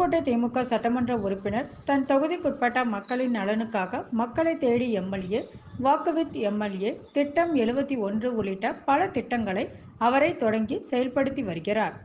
புதுக்கோட்டை திமுக சட்டமன்ற உறுப்பினர் தன் தொகுதிக்குட்பட்ட மக்களின் நலனுக்காக மக்களை தேடி எம்எல்ஏ வாக்குவித் எம்எல்ஏ திட்டம் எழுபத்தி ஒன்று உள்ளிட்ட பல திட்டங்களை அவரை தொடங்கி செயல்படுத்தி வருகிறார்.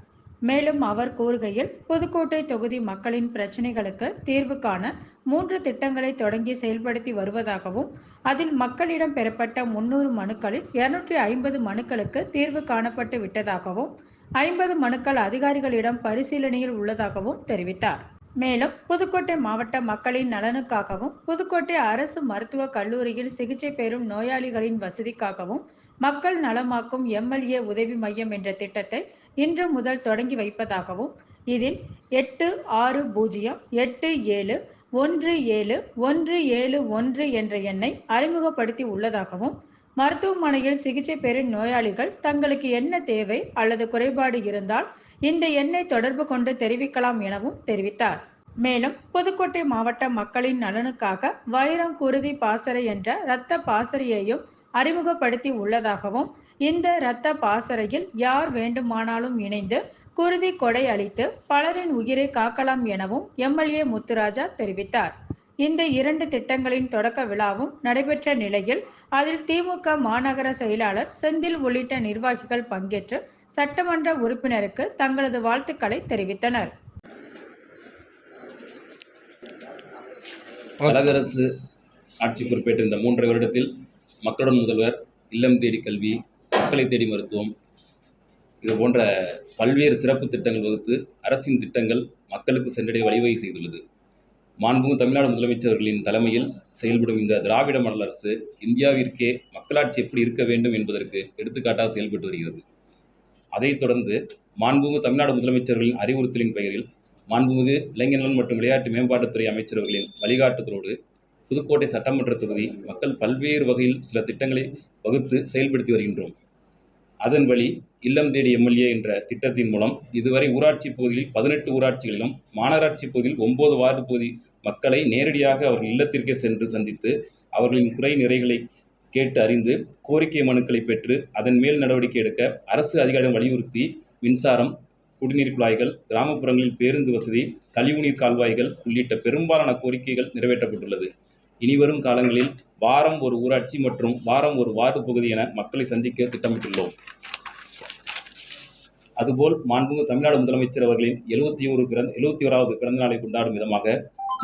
மேலும் அவர் கூறுகையில் புதுக்கோட்டை தொகுதி மக்களின் பிரச்சினைகளுக்கு தீர்வு காண மூன்று திட்டங்களை தொடங்கி செயல்படுத்தி வருவதாகவும் அதில் மக்களிடம் பெறப்பட்ட முன்னூறு மனுக்களில் இருநூற்றி ஐம்பது மனுக்களுக்கு தீர்வு காணப்பட்டு விட்டதாகவும் ஐம்பது மனுக்கள் அதிகாரிகளிடம் பரிசீலனையில் உள்ளதாகவும் தெரிவித்தார். மேலும் புதுக்கோட்டை மாவட்ட மக்களின் நலனுக்காகவும் புதுக்கோட்டை அரசு மருத்துவக் கல்லூரியில் சிகிச்சை பெறும் நோயாளிகளின் வசதிக்காகவும் மக்கள் நலமாக்கும் எம்எல்ஏ உதவி மையம் என்ற திட்டத்தை இன்று முதல் தொடங்கி வைப்பதாகவும் இதில் எட்டு ஆறு பூஜ்ஜியம் எட்டு ஏழு ஒன்று ஏழு ஒன்று ஏழு ஒன்று என்ற எண்ணை அறிமுகப்படுத்தி உள்ளதாகவும் மருத்துவமனையில் சிகிச்சை பெறும் நோயாளிகள் தங்களுக்கு என்ன தேவை அல்லது குறைபாடு இருந்தால் இந்த எண்ணை தொடர்பு கொண்டு தெரிவிக்கலாம் எனவும் தெரிவித்தார். மேலும் புதுக்கோட்டை மாவட்ட மக்களின் நலனுக்காக வைரம் குருதி பாசறை என்ற இரத்த பாசறையையும் அறிமுகப்படுத்தி உள்ளதாகவும் இந்த இரத்த பாசறையில் யார் வேண்டுமானாலும் இணைந்து குருதி கொடை அளித்து பலரின் உயிரை காக்கலாம் எனவும் எம்எல்ஏ முத்துராஜா தெரிவித்தார். இந்த இரண்டு திட்டங்களின் தொடக்க விழாவும் நடைபெற்ற நிலையில் அதில் திமுக மாநகர செயலாளர் செந்தில் உள்ளிட்ட நிர்வாகிகள் பங்கேற்று சட்டமன்ற உறுப்பினருக்கு தங்களது வாழ்த்துக்களை தெரிவித்தனர். கழக அரசு ஆட்சி பொறுப்பேற்ற இந்த மூன்றரை வருடத்தில் மக்களுடன் முதல்வர் இல்லம் தேடி கல்வி மக்களை தேடி மருத்துவம் இது போன்ற பல்வேறு சிறப்பு திட்டங்கள் வகுத்து அரசின் திட்டங்கள் மக்களுக்கு சென்றடைய வழிவகை செய்துள்ளது. மாண்புமிகு தமிழ்நாடு முதலமைச்சர்களின் தலைமையில் செயல்படும் இந்த திராவிட மாடல் அரசு இந்தியாவிற்கே மக்களாட்சி எப்படி இருக்க வேண்டும் என்பதற்கு எடுத்துக்காட்டாக செயல்பட்டு வருகிறது. அதைத் தொடர்ந்து மாண்புமிகு தமிழ்நாடு முதலமைச்சர்களின் அறிவுறுத்தலின் பெயரில் மாண்புமிகு இளைஞர்கள் மற்றும் விளையாட்டு மேம்பாட்டுத்துறை அமைச்சர்களின் வழிகாட்டுதலோடு புதுக்கோட்டை சட்டமன்ற தொகுதி மக்கள் பல்வேறு வகையில் சில திட்டங்களை வகுத்து செயல்படுத்தி வருகின்றோம். அதன் வழி இல்லம் தேடி எம்எல்ஏ என்ற திட்டத்தின் மூலம் இதுவரை ஊராட்சி பகுதியில் பதினெட்டு ஊராட்சிகளிலும் மாநகராட்சி பகுதியில் ஒன்பது வார்டு பகுதி மக்களை நேரடியாக அவர்கள் இல்லத்திற்கே சென்று சந்தித்து அவர்களின் குறை நிறைகளை கேட்டு அறிந்து கோரிக்கை மனுக்களை பெற்று அதன் மேல் நடவடிக்கை எடுக்க அரசு அதிகாரம் வலியுறுத்தி மின்சாரம் குடிநீர் குழாய்கள் கிராமப்புறங்களில் பேருந்து வசதி கழிவுநீர் கால்வாய்கள் உள்ளிட்ட பெரும்பாலான கோரிக்கைகள் நிறைவேற்றப்பட்டுள்ளது. இனிவரும் காலங்களில் வாரம் ஒரு ஊராட்சி மற்றும் வாரம் ஒரு வார்டு பகுதி என மக்களை சந்திக்க திட்டமிட்டுள்ளோம். அதுபோல் மாண்புமிகு தமிழ்நாடு முதலமைச்சர் அவர்களின் எழுபத்தி ஒரு பிறந்த எழுபத்தி ஓராவது பிறந்த நாளை கொண்டாடும் விதமாக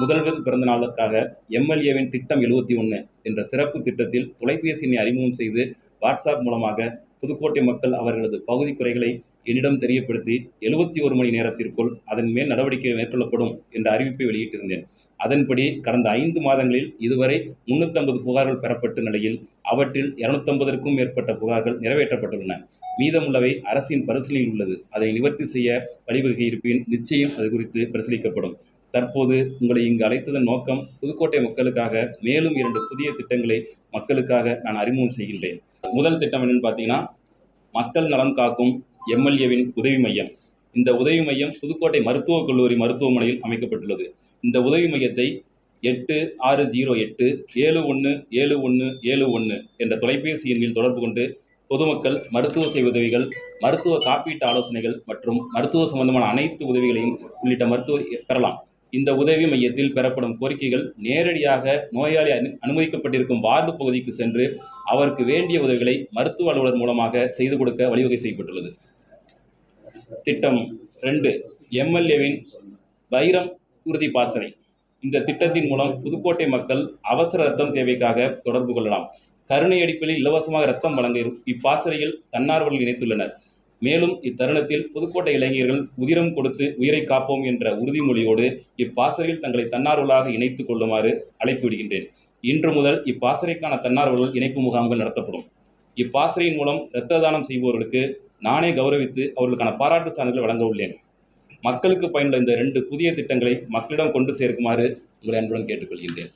முதல்வர் பிறந்த நாளுக்காக எம்எல்ஏவின் திட்டம் எழுபத்தி ஒன்று என்ற சிறப்பு திட்டத்தில் தொலைபேசி எண்ணை அறிமுகம் செய்து வாட்ஸ்அப் மூலமாக புதுக்கோட்டை மக்கள் அவர்களது பகுதி குறைகளை என்னிடம் தெரியப்படுத்தி எழுபத்தி ஒரு மணி நேரத்திற்குள் அதன் மேல் நடவடிக்கை மேற்கொள்ளப்படும் என்ற அறிவிப்பை வெளியிட்டிருந்தேன். அதன்படி கடந்த ஐந்து மாதங்களில் இதுவரை முன்னூற்றம்பது புகார்கள் பெறப்பட்ட நிலையில் அவற்றில் இருநூத்தம்பதற்கும் மேற்பட்ட புகார்கள் நிறைவேற்றப்பட்டுள்ளன. மீதமுள்ளவை அரசின் பரிசீலனையில் உள்ளது. அதை நிவர்த்தி செய்ய வழிவகை இருப்பின். நிச்சயம் அது குறித்து பரிசீலிக்கப்படும். தற்போது உங்களை இங்கு அழைத்ததன் நோக்கம் புதுக்கோட்டை மக்களுக்காக மேலும் இரண்டு புதிய திட்டங்களை மக்களுக்காக நான் அறிமுகம் செய்கின்றேன். முதல் திட்டம் என்னன்னு பார்த்தீங்கன்னா மக்கள் நலன் காக்கும் எம்எல்ஏவின் உதவி மையம். இந்த உதவி மையம் புதுக்கோட்டை மருத்துவக் கல்லூரி மருத்துவமனையில் அமைக்கப்பட்டுள்ளது. இந்த உதவி மையத்தை எட்டு ஆறு ஜீரோ எட்டு ஏழு ஒன்று ஏழு ஒன்று ஏழு ஒன்று என்ற தொலைபேசி எண்ணில் தொடர்பு கொண்டு பொதுமக்கள் மருத்துவ சேவை உதவிகள் மருத்துவ காப்பீட்டு ஆலோசனைகள் மற்றும் மருத்துவ சம்பந்தமான அனைத்து உதவிகளையும் உள்ளிட்ட மருத்துவ பெறலாம். இந்த உதவி மையத்தில் பெறப்படும் கோரிக்கைகள் நேரடியாக நோயாளி அனு அனுமதிக்கப்பட்டிருக்கும் வார்டு பகுதிக்கு சென்று அவருக்கு வேண்டிய உதவிகளை மருத்துவ அலுவலர் மூலமாக செய்து கொடுக்க வழிவகை செய்யப்பட்டுள்ளது. திட்டம் ரெண்டு எம்எல்ஏவின் வைரம் உறுதி பாசறை. இந்த திட்டத்தின் மூலம் புதுக்கோட்டை மக்கள் அவசர ரத்தம் தேவைக்காக தொடர்பு கொள்ளலாம். கருணை அடிப்படையில் இலவசமாக ரத்தம் வழங்க இப்பாசறையில் தன்னார்வலர்கள் இணைத்துள்ளனர். மேலும் இத்தருணத்தில் புதுக்கோட்டை இளைஞர்கள் உதிரம் கொடுத்து உயிரை காப்போம் என்ற உறுதிமொழியோடு இப்பாசறையில் தங்களை தன்னார்வலாக இணைத்துக் கொள்ளுமாறு அழைப்பு விடுகின்றேன். இன்று முதல் இப்பாசறைக்கான தன்னார்வலர்கள் இணைப்பு முகாம்கள் நடத்தப்படும். இப்பாசறையின் மூலம் இரத்த தானம் செய்பவர்களுக்கு நானே கௌரவித்து அவர்களுக்கான பாராட்டு சான்றிதழ் வழங்க உள்ளேன். மக்களுக்கு பயனுள்ள இந்த ரெண்டு புதிய திட்டங்களை மக்களிடம் கொண்டு சேர்க்குமாறு உங்களை அன்புடன் கேட்டுக்கொள்கின்றேன்.